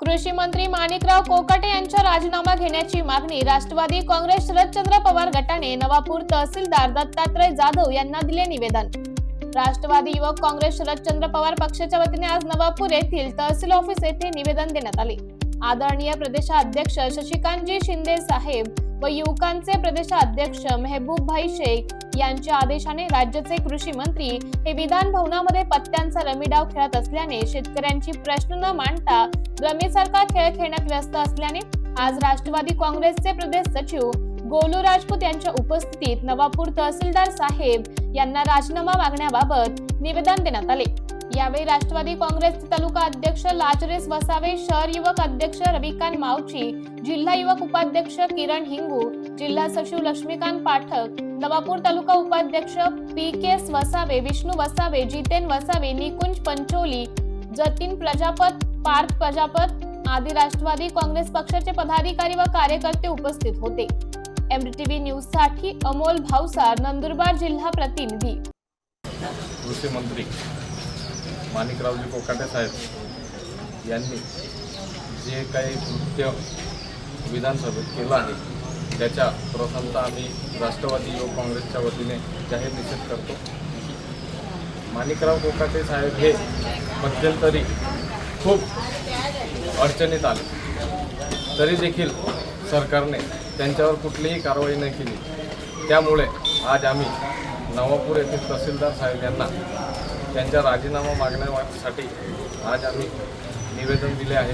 कृषी मंत्री माणिकराव कोकाटे यांचा राजीनामा घेण्याची मागणी राष्ट्रवादी काँग्रेस शरदचंद्र पवार गटाने नवापूर तहसीलदार दत्तात्रय जाधव यांना दिले निवेदन. राष्ट्रवादी युवक काँग्रेस शरदचंद्र पवार पक्षाच्या वतीने आज नवापूर येथील तहसील ऑफिस येथे निवेदन देण्यात आले. आदरणीय प्रदेशाध्यक्ष शशिकांतजी शिंदे साहेब व युवकांचे प्रदेशाध्यक्ष मेहबूब भाई शेख यांच्या आदेशाने राज्याचे कृषी मंत्री हे विधान भवनामध्ये पत्त्यांचा रमीडाव खेळत असल्याने शेतकऱ्यांची प्रश्न न मांडता रमेसारखा खेळ खेळण्यात व्यस्त असल्याने आज राष्ट्रवादी काँग्रेसचे प्रदेश सचिव गोलू राजपूत यांच्या उपस्थितीत नवापूर तहसीलदार साहेब यांना राजीनामा मागण्याबाबत निवेदन देण्यात आले. यावेळी राष्ट्रवादी काँग्रेस तालुका अध्यक्ष लाचरेस वसावे शहर युवक अध्यक्ष रविकांत मावची जिल्हा युवक उपाध्यक्ष किरण हिंगू जिल्हा सचिव लक्ष्मीकांत पाठक नवापूर तालुका उपाध्यक्ष पी के वसावे विष्णू वसावे जितेन वसावे निकुंज पंचोली जतीन प्रजापत पार्थ प्रजापत आदी राष्ट्रवादी काँग्रेस पक्षाचे पदाधिकारी व कार्यकर्ते उपस्थित होते. एमडीटीव्ही न्यूजसाठी अमोल भावसार नंदुरबार जिल्हा प्रतिनिधी. कृषी मंत्री माणिकरावजी कोकाटे साहेब यांनी जे काही कृत्य विधानसभेत केलं आहे त्याच्या प्रथमतः आम्ही राष्ट्रवादी युवक काँग्रेसच्या वतीने जाहीर निषेध करतो. माणिकराव कोकाटे साहेब हे मध्यंतरी खूप अडचणीत आले. तरी देखील सरकारने त्यांच्यावर कुठलीही कारवाई नाही केली. त्यामुळे आज आम्ही नवापूर येथील तहसीलदार साहेब यांना त्यांचा राजीनामा मागण्यासाठी आज आम्ही निवेदन दिले आहे.